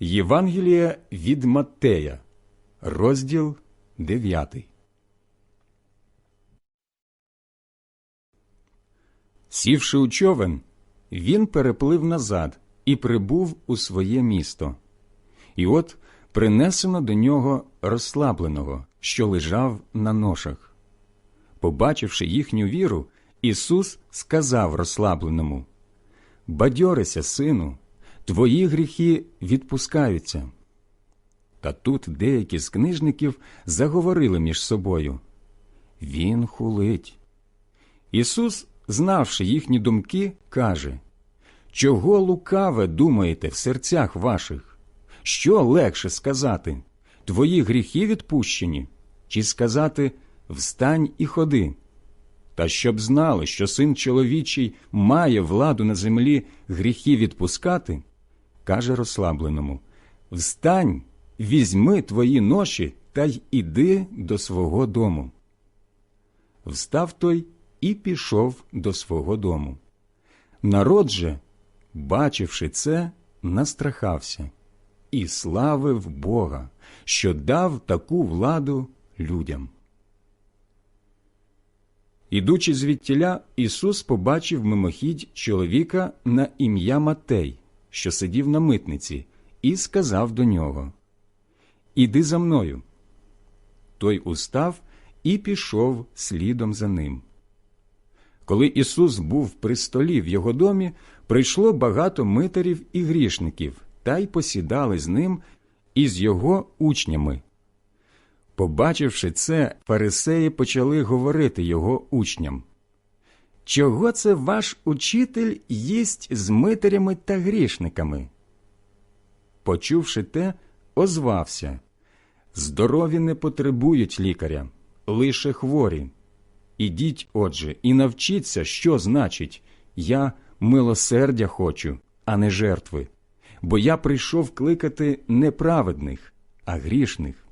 Євангелія від Маттея, розділ 9. Сівши у човен, він переплив назад і прибув у своє місто. І от принесено до нього розслабленого, що лежав на ношах. Побачивши їхню віру, Ісус сказав розслабленому Бадьорися, сину, твої гріхи відпускаються. Та тут деякі з книжників заговорили між собою Він хулить. Ісус, знавши їхні думки, каже Чого лукаве думаєте в серцях ваших? Що легше сказати? Твої гріхи відпущені, чи сказати Встань і ходи? Та щоб знали, що син чоловічий має владу на землі гріхи відпускати, каже розслабленому Встань, візьми твої ноші та й іди до свого дому. Встав той і пішов до свого дому. Народ же, бачивши це, настрахався і славив Бога, що дав таку владу людям. Ідучи звідтіля, Ісус побачив мимохідь чоловіка на ім'я Матей, що сидів на митниці, і сказав до нього Іди за мною. Той устав і пішов слідом за ним. Коли Ісус був при столі в його домі, прийшло багато митарів і грішників, та й посідали з ним і з його учнями. Побачивши це, фарисеї почали говорити його учням. Чого це ваш учитель їсть з митарями та грішниками? Почувши те, озвався Здорові не потребують лікаря, лише хворі. Ідіть, отже, і навчіться, що значить я милосердя хочу, а не жертви, бо я прийшов кликати не праведних, а грішних.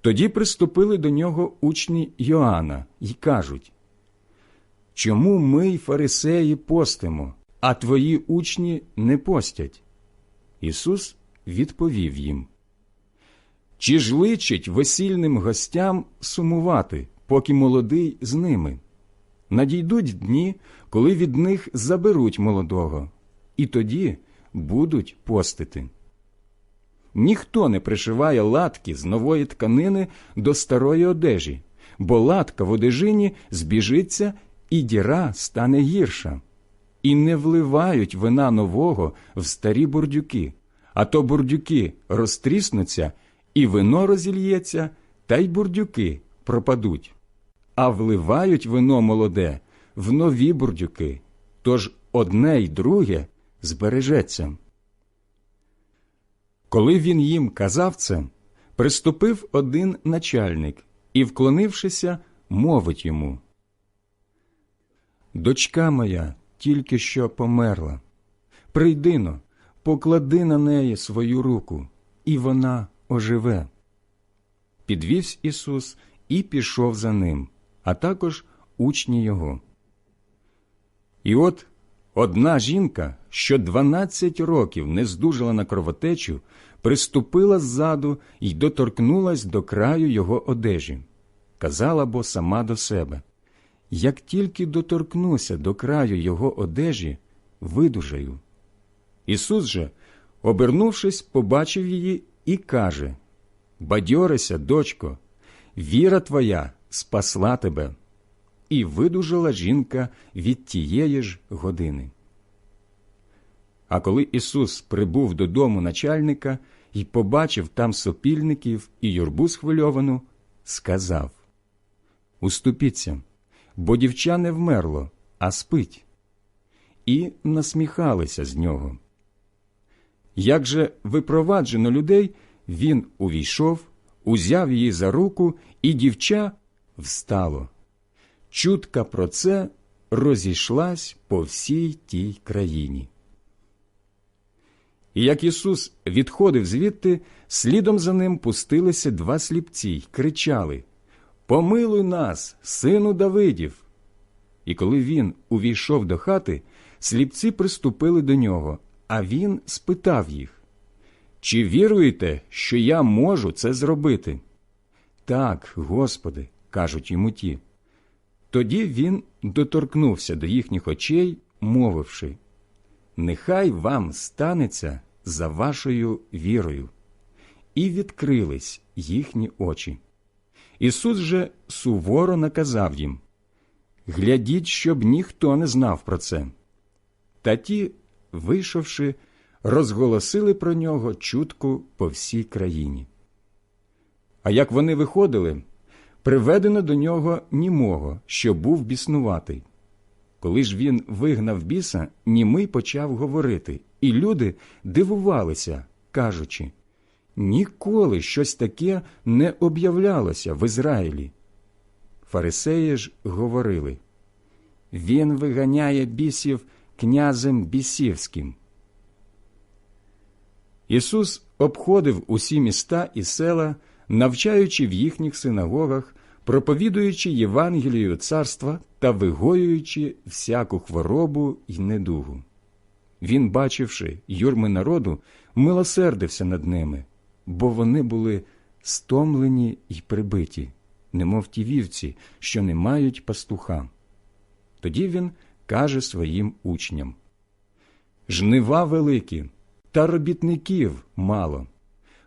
Тоді приступили до нього учні Йоанна і кажуть Чому ми, й фарисеї, постимо, а твої учні не постять? Ісус відповів їм Чи ж личить весільним гостям сумувати, поки молодий з ними? Надійдуть дні, коли від них заберуть молодого, і тоді будуть постити. Ніхто не пришиває латки з нової тканини до старої одежі, бо латка в одежині збіжиться, і діра стане гірша. І не вливають вина нового в старі бурдюки, а то бурдюки розтріснуться, і вино розільється, та й бурдюки пропадуть. А вливають вино молоде в нові бурдюки, тож одне й друге збережеться. Коли він їм казав це, приступив один начальник і, вклонившися, мовить йому Дочка моя тільки що померла. Прийди но, поклади на неї свою руку, і вона оживе. Підвівсь Ісус і пішов за ним, а також учні його. І от Одна жінка, що дванадцять років не здужала на кровотечу, приступила ззаду і доторкнулась до краю його одежі. Казала бо сама до себе як тільки доторкнуся до краю його одежі, видужаю. Ісус же, обернувшись, побачив її і каже Бадьорися, дочко, віра твоя спасла тебе і видужала жінка від тієї ж години. А коли Ісус прибув додому начальника і побачив там сопільників і юрбу схвильовану, сказав Уступіться, бо дівча не вмерло, а спить. І насміхалися з нього. Як же випроваджено людей, він увійшов, узяв її за руку, і дівча встало. Чутка про це розійшлась по всій тій країні. І як Ісус відходив звідти, слідом за ним пустилися два сліпці й кричали Помилуй нас, сину Давидів. І коли він увійшов до хати, сліпці приступили до нього, А він спитав їх Чи віруєте, що я можу це зробити? Так, Господи, кажуть йому ті. Тоді він доторкнувся до їхніх очей, мовивши Нехай вам станеться за вашою вірою. І відкрились їхні очі. Ісус же суворо наказав їм Глядіть, щоб ніхто не знав про це. Та ті, вийшовши, розголосили про нього чутку по всій країні. А як вони виходили, приведено до нього німого, що був біснуватий. Коли ж він вигнав біса, німий почав говорити, і люди дивувалися, кажучи ніколи щось таке не об'являлося в Ізраїлі. Фарисеї ж говорили Він виганяє бісів князем бісівським. Ісус обходив усі міста і села, навчаючи в їхніх синагогах, проповідуючи Євангелію царства та вигоюючи всяку хворобу й недугу. Він, бачивши юрми народу, милосердився над ними, бо вони були стомлені й прибиті, немов ті вівці, що не мають пастуха. Тоді він каже своїм учням Жнива великі, та робітників мало.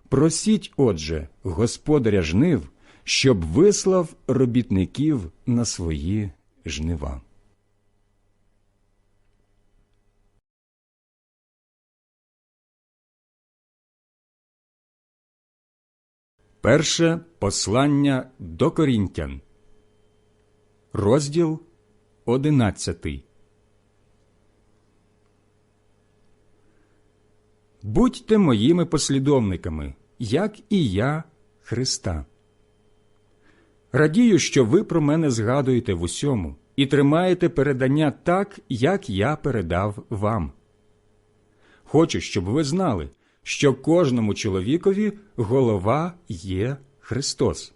Просіть, отже, господаря жнив, щоб вислав робітників на свої жнива. Перше послання до Корінтян, розділ одинадцятий. Будьте моїми послідовниками, як і я Христа. Радію, що ви про мене згадуєте в усьому і тримаєте передання так, як я передав вам. Хочу, щоб ви знали, що кожному чоловікові голова є Христос,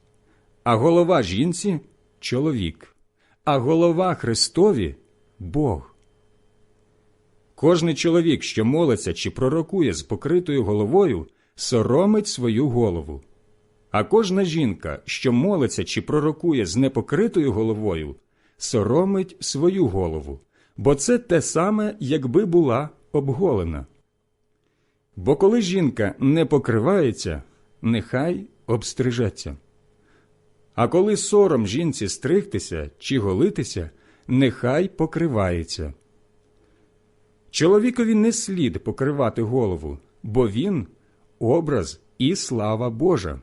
а голова жінці чоловік, а голова Христові Бог. Кожний чоловік, що молиться чи пророкує з покритою головою, соромить свою голову. А кожна жінка, що молиться чи пророкує з непокритою головою, соромить свою голову, бо це те саме, якби була обголена. Бо коли жінка не покривається, нехай обстрижеться. А коли сором жінці стригтися чи голитися, нехай покривається. Чоловікові не слід покривати голову, бо він образ і слава Божа.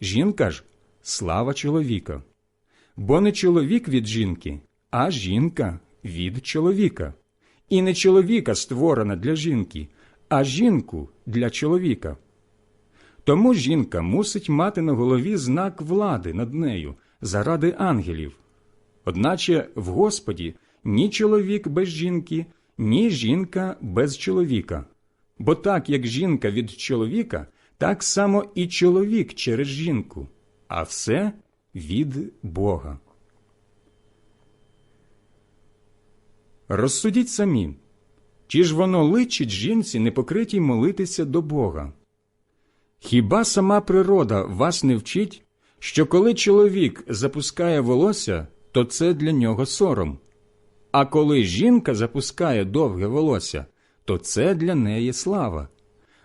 Жінка ж слава чоловіка. Бо не чоловік від жінки, а жінка від чоловіка. І не чоловіка створена для жінки, а жінку для чоловіка. Тому жінка мусить мати на голові знак влади над нею заради ангелів. Одначе в Господі ні чоловік без жінки, ні жінка без чоловіка. Бо так як жінка від чоловіка, так само і чоловік через жінку, а все від Бога. Розсудіть самі, чи ж воно личить жінці непокритій молитися до Бога? Хіба сама природа вас не вчить, що коли чоловік запускає волосся, то це для нього сором, а коли жінка запускає довге волосся, то це для неї слава,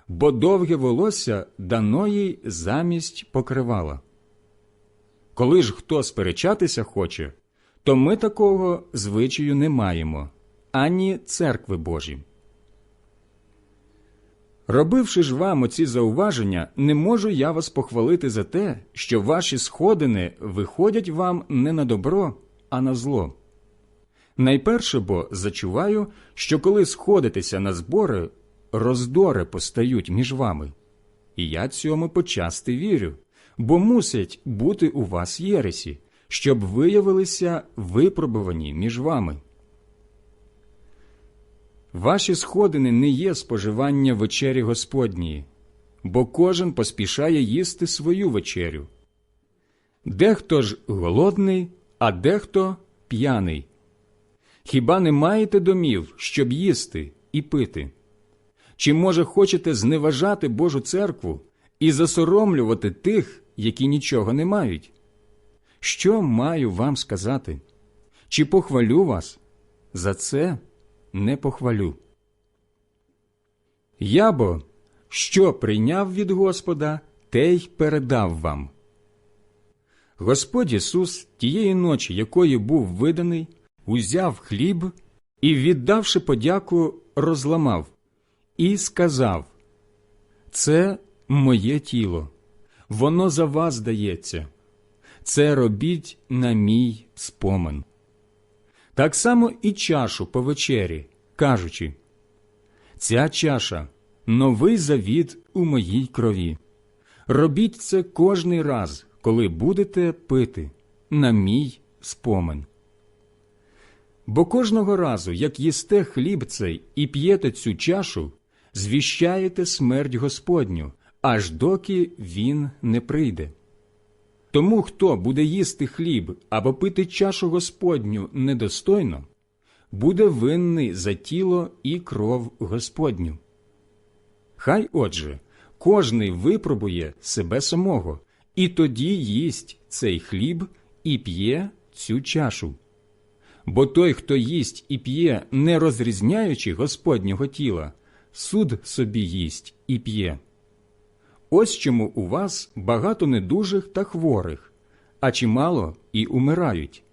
бо довге волосся дано їй замість покривала. Коли ж хто сперечатися хоче, то ми такого звичаю не маємо, ані церкви Божі. Робивши ж вам оці зауваження, не можу я вас похвалити за те, що ваші сходини виходять вам не на добро, а на зло. Найперше бо зачуваю, що коли сходитеся на збори, роздори постають між вами. І я цьому почасти вірю, бо мусять бути у вас єресі, щоб виявилися випробувані між вами. Ваші сходини не є споживання вечері Господньої, бо кожен поспішає їсти свою вечерю. Дехто ж голодний, а дехто п'яний. Хіба не маєте домів, щоб їсти і пити? Чи, може, хочете зневажати Божу церкву і засоромлювати тих, які нічого не мають? Що маю вам сказати? Чи похвалю вас? За це не похвалю. Я бо, що прийняв від Господа, те й передав вам. Господь Ісус тієї ночі, якої був виданий, узяв хліб і, віддавши подяку, розламав і сказав Це моє тіло, воно за вас дається. Це робіть на мій спомин. Так само і чашу по вечері, кажучи Ця чаша новий завіт у моїй крові. Робіть це кожний раз, коли будете пити на мій спомин. Бо кожного разу, як їсте хліб цей і п'єте цю чашу, звіщаєте смерть Господню, аж доки він не прийде. Тому, хто буде їсти хліб або пити чашу Господню недостойно, буде винний за тіло і кров Господню. Хай отже, кожний випробує себе самого, і тоді їсть цей хліб і п'є цю чашу. Бо той, хто їсть і п'є, не розрізняючи Господнього тіла, суд собі їсть і п'є. Ось чому у вас багато недужих та хворих, а чимало і умирають.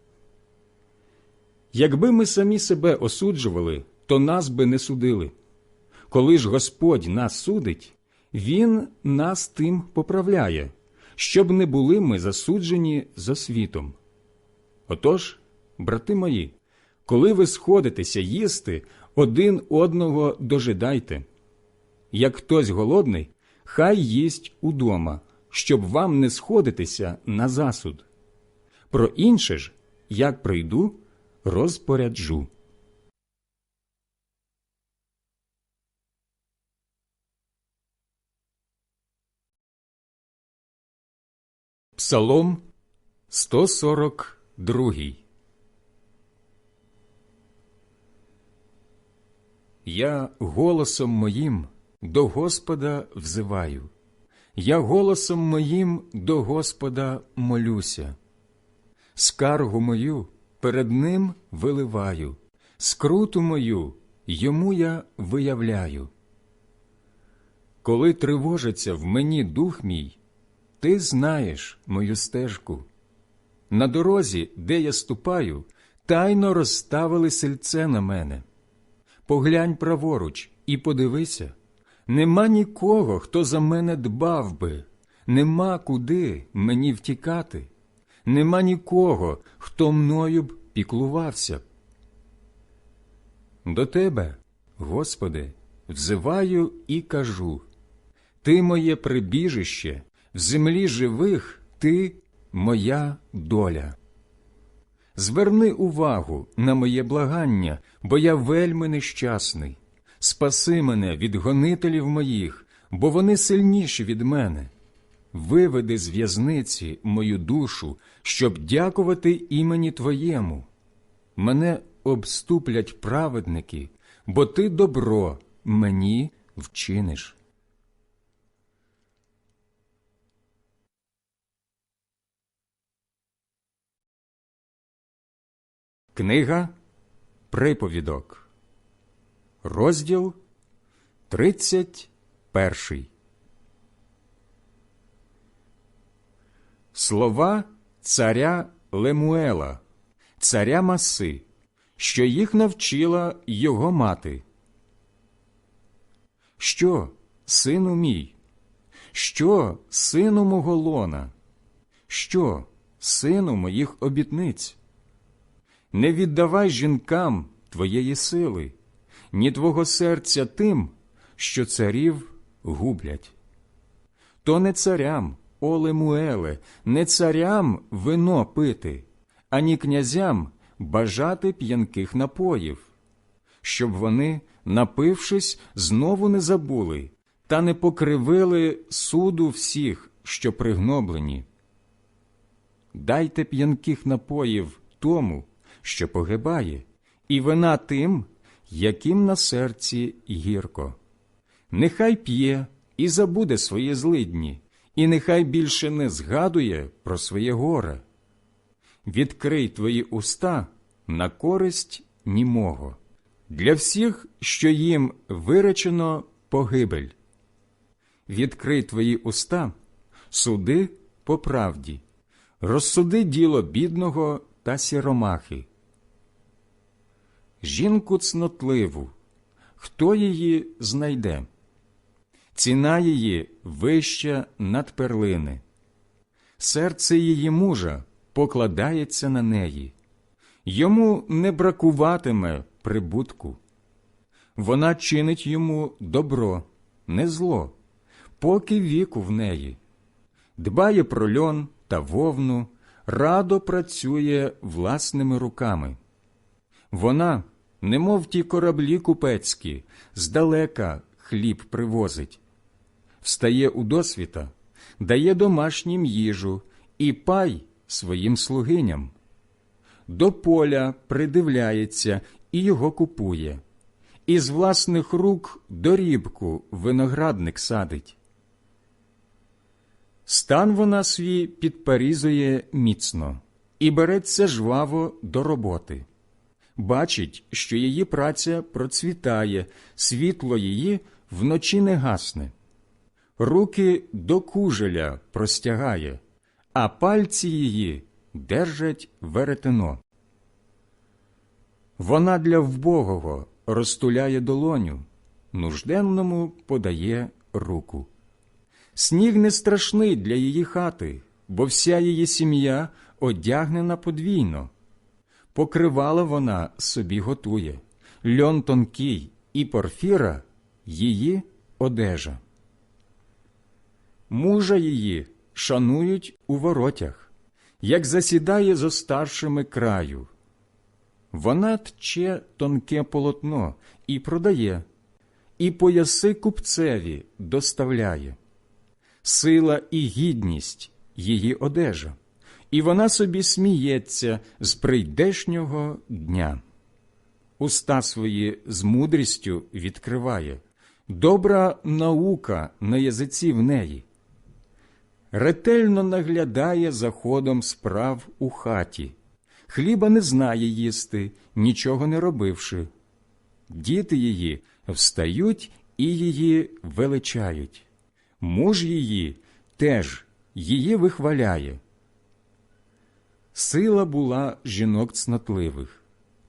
Якби ми самі себе осуджували, то нас би не судили. Коли ж Господь нас судить, Він нас тим поправляє, щоб не були ми засуджені за світом. Отож, брати мої, коли ви сходитеся їсти, один одного дожидайте. Як хтось голодний, хай їсть удома, щоб вам не сходитися на засуд. Про інше ж, як прийду, розпоряджу. Псалом 142 Я голосом моїм до Господа взиваю, я голосом моїм до Господа молюся, скаргу мою перед Ним виливаю, скруту мою йому я виявляю. Коли тривожиться в мені дух мій, ти знаєш мою стежку. На дорозі, де я ступаю, тайно розставили сельце на мене. Поглянь праворуч і подивися нема нікого, хто за мене дбав би, нема куди мені втікати, нема нікого, хто мною б піклувався. До тебе, Господи, взиваю і кажу Ти моє прибіжище, в землі живих ти моя доля. Зверни увагу на моє благання, бо я вельми нещасний. Спаси мене від гонителів моїх, бо вони сильніші від мене. Виведи з в'язниці мою душу, щоб дякувати імені Твоєму. Мене обступлять праведники, бо ти добро мені вчиниш. Книга Приповідок, розділ 31 Слова царя Лемуела, царя Маси, що їх навчила його мати. Що, сину мій? Що, сину мого лона? Що, сину моїх обітниць? Не віддавай жінкам твоєї сили, ні твого серця тим, що царів гублять. То не царям, о Лемуеле, не царям вино пити, ані князям бажати п'янких напоїв, щоб вони, напившись, знову не забули та не покривили суду всіх, що пригноблені. Дайте п'янких напоїв тому, що погибає, і вина тим, яким на серці гірко. нехай п'є і забуде свої злидні, і нехай більше не згадує про своє горе. Відкрий твої уста на користь німого, для всіх, що їм виречено погибель. Відкрий твої уста, суди по правді, розсуди діло бідного та сіромахи. Жінку цнотливу, хто її знайде? Ціна її вища над перлини. Серце її мужа покладається на неї, йому не бракуватиме прибутку. Вона чинить йому добро, не зло, поки віку в неї, дбає про льон та вовну, радо працює власними руками. Вона, немов ті кораблі купецькі, здалека хліб привозить, встає у досвіта, дає домашнім їжу і пай своїм слугиням. До поля придивляється і його купує, із власних рук дорібку виноградник садить. Стан вона свій підпарізує міцно і береться жваво до роботи. Бачить, що її праця процвітає, світло її вночі не гасне, руки до кужеля простягає, а пальці її держать веретено. Вона для вбогого розтуляє долоню, нужденному подає руку. Сніг не страшний для її хати, бо вся її сім'я одягнена подвійно. Покривала вона собі готує, льон тонкий і порфіра її одежа. Мужа її шанують у воротях, як засідає зо старшими краю. Вона тче тонке полотно і продає, і пояси купцеві доставляє. Сила і гідність її одежа, і вона собі сміється з прийдешнього дня. Уста свої з мудрістю відкриває, добра наука на язиці в неї. Ретельно наглядає за ходом справ у хаті, хліба не знає їсти, нічого не робивши. Діти її встають і її величають. Муж її теж її вихваляє. Сила була жінок цнотливих,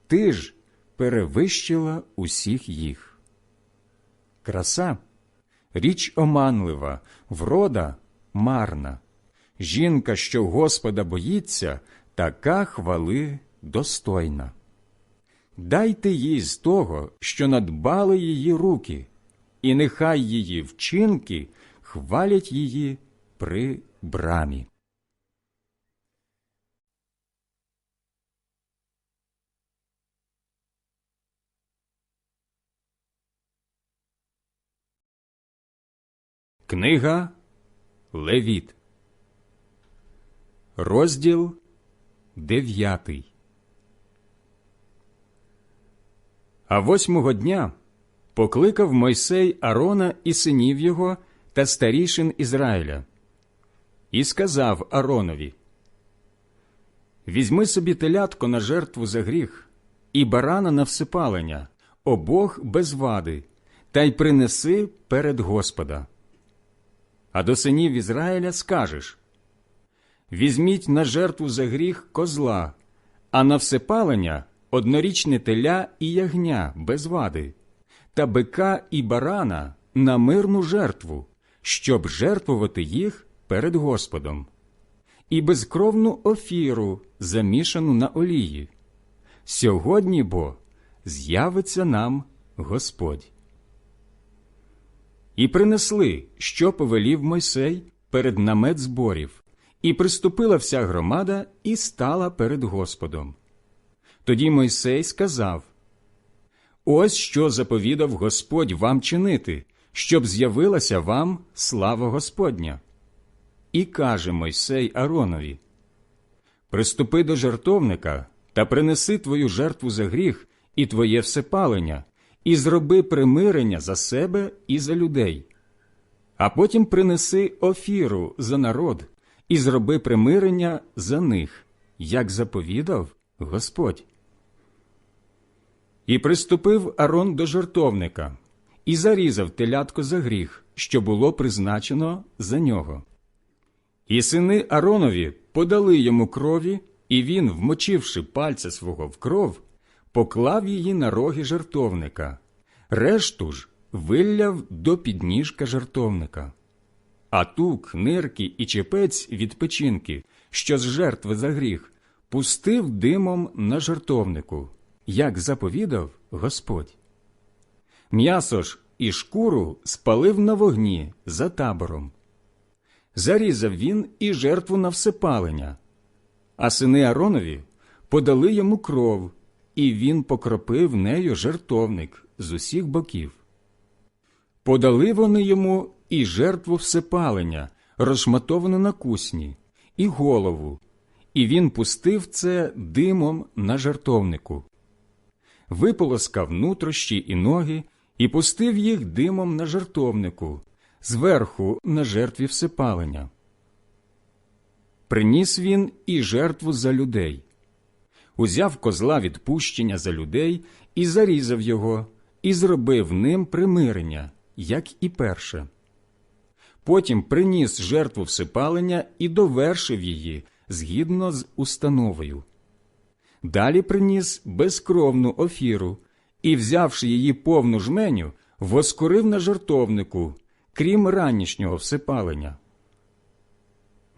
ти ж перевищила усіх їх. Краса річ оманлива, врода марна. Жінка, що Господа боїться, така хвали достойна. Дайте їй з того, що надбали її руки, і нехай її вчинки хвалять її при брамі. Книга Левіт, розділ дев'ятий. А восьмого дня покликав Мойсей Арона і синів його та старішин Ізраїля, і сказав Аронові: Візьми собі телятко на жертву за гріх і барана на всипалення, обох без вади, та й принеси перед Господа. А до синів Ізраїля скажеш Візьміть на жертву за гріх козла, а на всепалення однорічне теля і ягня без вади, та бика і барана на мирну жертву, щоб жертвувати їх перед Господом, і безкровну офіру, замішану на олії. Сьогодні бо з'явиться нам Господь. І принесли, що повелів Мойсей перед намет зборів, і приступила вся громада і стала перед Господом. Тоді Мойсей сказав Ось що заповідав Господь вам чинити, щоб з'явилася вам слава Господня. І каже Мойсей Аронові Приступи до жертовника та принеси твою жертву за гріх і твоє всепалення, і зроби примирення за себе і за людей. А потім принеси офіру за народ і зроби примирення за них, як заповідав Господь. І приступив Арон до жертовника і зарізав телятко за гріх, що було призначено за нього. І сини Аронові подали йому крові, і він, вмочивши пальця свого в кров, поклав її на роги жертовника, решту ж вилляв до підніжка жертовника. А тук, нирки і чепець від печінки, що з жертви за гріх, пустив димом на жертовнику, як заповідав Господь. М'ясо ж і шкуру спалив на вогні за табором. Зарізав він і жертву на всепалення, а сини Аронові подали йому кров, і він покропив нею жертовник з усіх боків. Подали вони йому і жертву всепалення, розшматовану на кусні, і голову, і він пустив це димом на жертовнику. Виполоскав нутрощі і ноги і пустив їх димом на жертовнику, зверху на жертві всепалення. Приніс він і жертву за людей. Узяв козла відпущення за людей і зарізав його, і зробив ним примирення, як і перше. Потім приніс жертву всепалення і довершив її згідно з установою. Далі приніс безкровну офіру і, взявши її повну жменю, воскурив на жертовнику, крім ранішнього всепалення.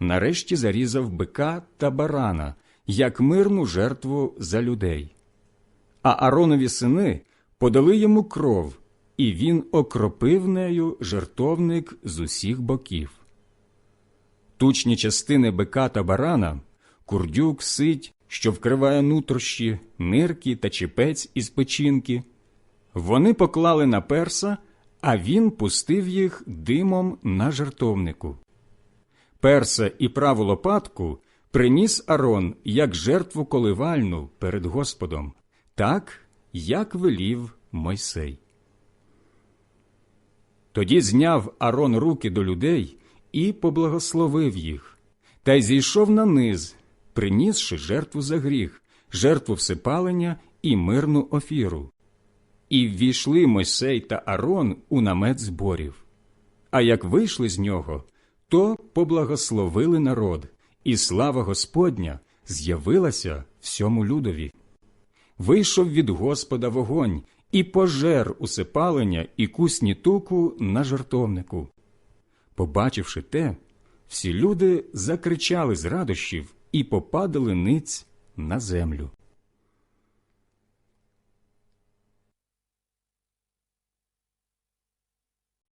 Нарешті зарізав бика та барана, як мирну жертву за людей. А Аронові сини подали йому кров, і він окропив нею жертовник з усіх боків. Тучні частини бика та барана, курдюк, сить, що вкриває нутрощі, нирки та чіпець із печінки, вони поклали на перса, а він пустив їх димом на жертовнику. Перса і праву лопатку приніс Арон як жертву коливальну перед Господом, так, як велів Мойсей. Тоді зняв Арон руки до людей і поблагословив їх, та й зійшов на низ, принісши жертву за гріх, жертву всепалення і мирну офіру. І ввійшли Мойсей та Арон у намет зборів. А як вийшли з нього, то поблагословили народ, і слава Господня з'явилася всьому людові. Вийшов від Господа вогонь і пожер усипалення і кусні туку на жартовнику. Побачивши те, всі люди закричали з радощів і попадали ниць на землю.